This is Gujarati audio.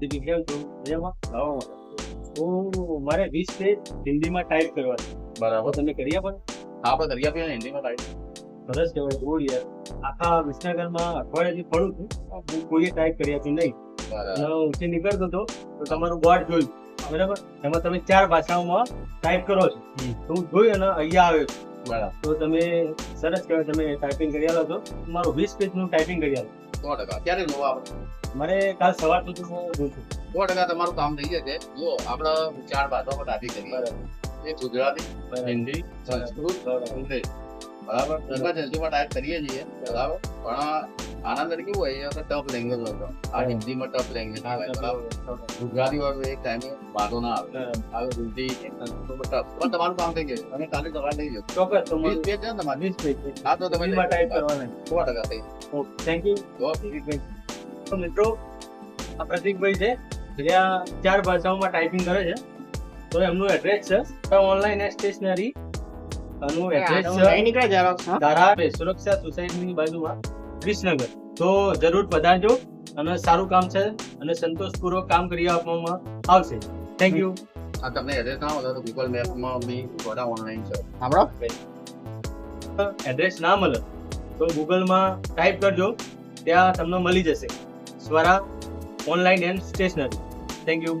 Did you hear મારે વીસ પેજ હિન્દીમાં ટાઈપ કરવા છે. બરાબર. તમને કરી આપો હા પણ કરી આપીએ હિન્દીમાં ટાઈપ સરસ કહેવાય. બહુ યાર આખા વિસનગરમાં અઠવાડિયાથી પડું છું. કોઈએ ટાઈપ કરી આપ્યું નહીં. ઊંચે નીકળતો હતો તો તમારું બોર્ડ જોયું. બરાબર? એમાં તમે ચાર ભાષાઓમાં ટાઈપ કરો છો. તો હું જોયું અને અહીંયા આવ્યો છું. બરાબર. તો તમે સરસ કહેવાય તમે ટાઈપિંગ કરી આલો છો. મારું વીસ પેજનું ટાઈપિંગ કરી આલો. સો ટકા. ક્યારે નો આવે મને કાલ સવાર સુધી હું જોઉં છું. સો ટકા તમારું કામ થઈ જશે. જો આપણે ચાર ભાષામાં ટાઈપિંગ કરીએ. એ ગુજરાતી હિન્દી સંસ્કૃત બરાબર. ઇમરજન્સીમાં ટાઈપ કરીએ છીએ. બરાબર? પણ આના અંદર કેવું હોય એ ટફ લેંગ્વેજ હતો આ હિન્દીમાં ટફ લેંગ્વેજ આવે ગુજરાતી વાળું એક ટાઈમે વાંધો ના આવે હવે હિન્દી પણ તમારું કામ થઈ ગયું અને કાલે સવાર થઈ ગયું ચોક્કસ વીસ પેજ છે તમારે વીસ પેજ હા તો તમે ટાઈપ કરવાના સો ટકા થઈ થેન્ક યુ તો તો મિત્રો આ પ્રતિકભાઈ છે જ્યાં ચાર ભાષાઓમાં ટાઈપિંગ કરે છે. તો એમનું એડ્રેસ છે ઓનલાઈન સ્ટેશનરી એનું એડ્રેસ છે ધારા સુરક્ષા સોસાયટીની બાજુમાં. વિસનગર તો જરૂર પધારજો અને સારું કામ છે અને સંતોષપૂર્વક કામ કરી આપવામાં આવશે. થેન્ક યુ આ તમને એડ્રેસ ના મળે તો ગૂગલ મેપમાં બી બધા ઓનલાઈન છે. એડ્રેસ ના મળે તો ગૂગલમાં ટાઈપ કરજો. ત્યાં તમને મળી જશે. Swara online and stationery thank you